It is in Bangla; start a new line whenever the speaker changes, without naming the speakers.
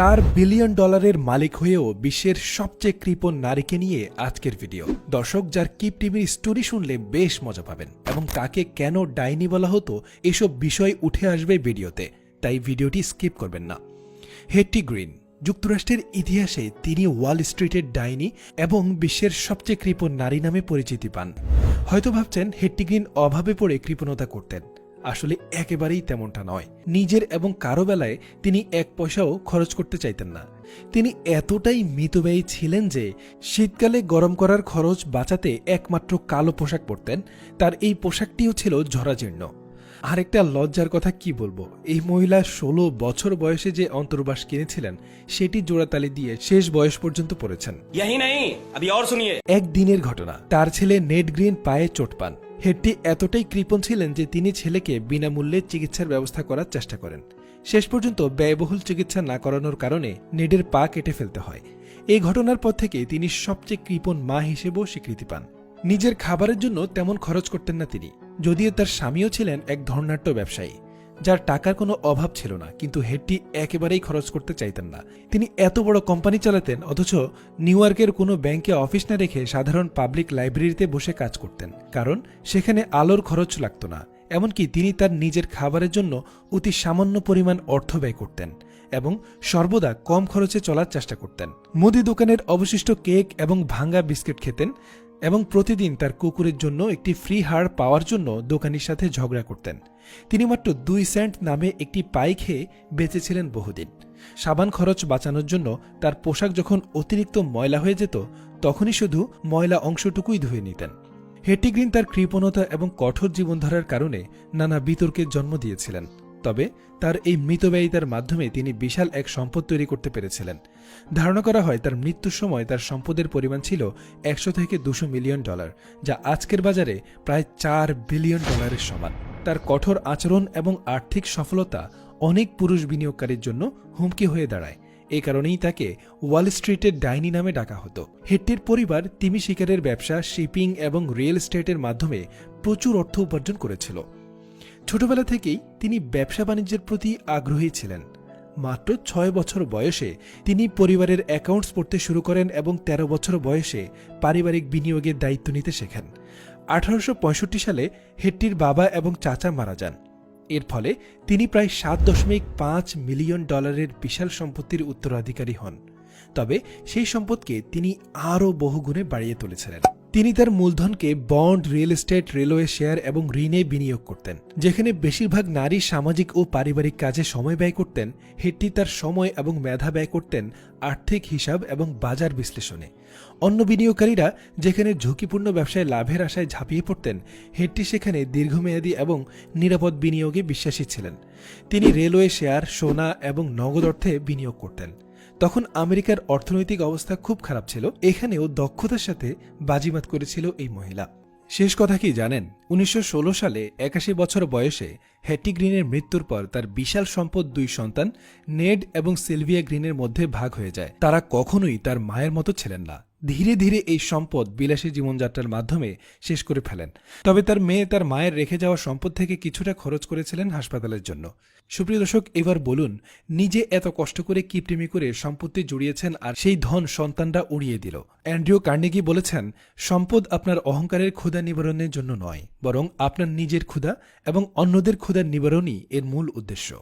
চার বিলিয়ন ডলারের মালিক হয়েও বিশ্বের সবচেয়ে কৃপণ নারীকে নিয়ে আজকের ভিডিও। দর্শক যার কিপ টিভির স্টোরি শুনলে বেশ মজা পাবেন এবং তাকে কেন ডাইনি বলা হতো, এসব বিষয় উঠে আসবে ভিডিওতে, তাই ভিডিওটি স্কিপ করবেন না। হেট্টি গ্রিন, যুক্তরাষ্ট্রের ইতিহাসে তিনি ওয়াল স্ট্রিটের ডাইনি এবং বিশ্বের সবচেয়ে কৃপণ নারী নামে পরিচিতি পান। হয়তো ভাবছেন হেট্টি গ্রিন অভাবে পড়ে কৃপণতা করতেন। আসলে একেবারেই তেমনটা নয়। নিজের এবং কারও বেলায় তিনি এক পয়সাও খরচ করতে চাইতেন না। তিনি এতটাই মিতব্যয়ী ছিলেন যে শীতকালে গরম করার খরচ বাঁচাতে একমাত্র কালো পোশাক পরতেন। তার এই পোশাকটিও ছিল ঝরাজীর্ণ। আরেকটা লজ্জার কথা কি বলব? এই মহিলা ষোলো বছর বয়সে যে অন্তর্বাস কিনেছিলেন সেটি জোড়াতালি দিয়ে শেষ বয়স পর্যন্ত পড়েছেন। একদিনের ঘটনা। তার ছেলে নেট গ্রিন পায়ে চোট পান। হেডটি এতটাই কৃপণ ছিলেন যে তিনি ছেলেকে বিনামূল্যে চিকিৎসার ব্যবস্থা করার চেষ্টা করেন। শেষ পর্যন্ত ব্যয়বহুল চিকিৎসা না করানোর কারণে নেডের পা কেটে ফেলতে হয়। এই ঘটনার পর থেকে তিনি সবচেয়ে কৃপণ মা হিসেবেও স্বীকৃতি পান। নিজের খাবারের জন্য তেমন খরচ করতেন না তিনি, যদিও তার স্বামীও ছিলেন এক ধর্নাট্য ব্যবসায়ী। যার টাকার কোনো অভাব ছিল না, কিন্তু হেডটি একেবারেই খরচ করতে চাইতেন না। তিনি এত বড় কোম্পানি চালাতেন, অথচ নিউ ইয়র্কের কোনো ব্যাংকে অফিস না রেখে সাধারণ পাবলিক লাইব্রেরিতে বসে কাজ করতেন, কারণ সেখানে আলোর খরচ লাগতো না। এমনকি তিনি তার নিজের খাবারের জন্য অতি সামান্য পরিমাণ অর্থ ব্যয় করতেন এবং সর্বদা কম খরচে চলার চেষ্টা করতেন। মুদি দোকানের অবশিষ্ট কেক এবং ভাঙ্গা বিস্কিট খেতেন এবং প্রতিদিন তার কুকুরের জন্য একটি ফ্রি হাড় পাওয়ার জন্য দোকানির সাথে ঝগড়া করতেন। তিনি মাত্র দুই সেন্ট নামে একটি পাই খেয়ে বেঁচেছিলেন বহুদিন। সাবান খরচ বাঁচানোর জন্য তার পোশাক যখন অতিরিক্ত ময়লা হয়ে যেত, তখনই শুধু ময়লা অংশটুকুই ধুয়ে নিতেন। হেটিগ্রিন তার কৃপণতা এবং কঠোর জীবনধারার কারণে নানা বিতর্কের জন্ম দিয়েছিলেন। তবে তার এই মৃতব্যয়িতার মাধ্যমে তিনি বিশাল এক সম্পদ তৈরি করতে পেরেছিলেন। ধারণা করা হয় তার মৃত্যুর সময় তার সম্পদের পরিমাণ ছিল একশো থেকে দুশো মিলিয়ন ডলার, যা আজকের বাজারে প্রায় চার বিলিয়ন ডলারের সমান। তার কঠোর আচরণ এবং আর্থিক সফলতা অনেক পুরুষ বিনিয়োগকারীর জন্য হুমকি হয়ে দাঁড়ায়। এই কারণেই তাকে ওয়াল স্ট্রিটের ডাইনি নামে ডাকা হতো। হেট্টির পরিবার তিমি শিকারের ব্যবসা, শিপিং এবং রিয়েল এস্টেটের মাধ্যমে প্রচুর অর্থ উপার্জন করেছিল। ছোটবেলা থেকেই তিনি ব্যবসা বাণিজ্যের প্রতি আগ্রহী ছিলেন। মাত্র ছয় বছর বয়সে তিনি পরিবারের অ্যাকাউন্টস পড়তে শুরু করেন এবং ১৩ বছর বয়সে পারিবারিক বিনিয়োগের দায়িত্ব নিতে শেখেন। আঠারোশো পঁয়ষট্টি সালে হেট্টির বাবা এবং চাচা মারা যান। এর ফলে তিনি প্রায় সাত দশমিক পাঁচ মিলিয়ন ডলারের বিশাল সম্পত্তির উত্তরাধিকারী হন। তবে সেই সম্পদকে তিনি আরও বহুগুণে বাড়িয়ে তুলেছিলেন। তিনি তার মূলধনকে bond, real estate, railway share এবং ঋণে বিনিয়োগ করতেন। যেখানে বেশিরভাগ নারী সামাজিক ও পারিবারিক কাজে সময় ব্যয় করতেন হেট্টি তার সময় এবং মেধা ব্যয় করতেন আর্থিক হিসাব এবং বাজার বিশ্লেষণে। অন্য বিনিয়োগকারীরা যেখানে ঝুঁকিপূর্ণ ব্যবসায় লাভের আশায় ঝাঁপিয়ে পড়তেন হেট্টি সেখানে দীর্ঘমেয়াদী এবং নিরাপদ বিনিয়োগে বিশ্বাসী ছিলেন। তিনি রেলওয়ে শেয়ার, সোনা এবং নগদ অর্থে বিনিয়োগ করতেন। তখন আমেরিকার অর্থনৈতিক অবস্থা খুব খারাপ ছিল। এখানেও দক্ষতার সাথে বাজিমাত করেছিল এই মহিলা। শেষ কথা কি জানেন? উনিশশো ষোলো সালে একাশি বছর বয়সে হ্যাটি গ্রিনের মৃত্যুর পর তার বিশাল সম্পদ দুই সন্তান, নেড এবং সিলভিয়া গ্রিনের মধ্যে ভাগ হয়ে যায়। তারা কখনোই তার মায়ের মতো ছিলেন না। ধীরে ধীরে এই সম্পদ বিলাসী জীবনযাত্রার মাধ্যমে শেষ করে ফেলেন। তবে তার মেয়ে তার মায়ের রেখে যাওয়া সম্পদ থেকে কিছুটা খরচ করেছিলেন হাসপাতালের জন্য। সুপ্রিয় দর্শক, এবার বলুন, নিজে এত কষ্ট করে কিপটিমি করে সম্পত্তি জুড়িয়েছেন আর সেই ধন সন্তানরা উড়িয়ে দিল। অ্যান্ড্রিও কার্নেগি বলেছেন, সম্পদ আপনার অহংকারের ক্ষুধা নিবারণের জন্য নয়, বরং আপনার নিজের ক্ষুধা এবং অন্যদের ক্ষুধার নিবারণই এর মূল উদ্দেশ্য।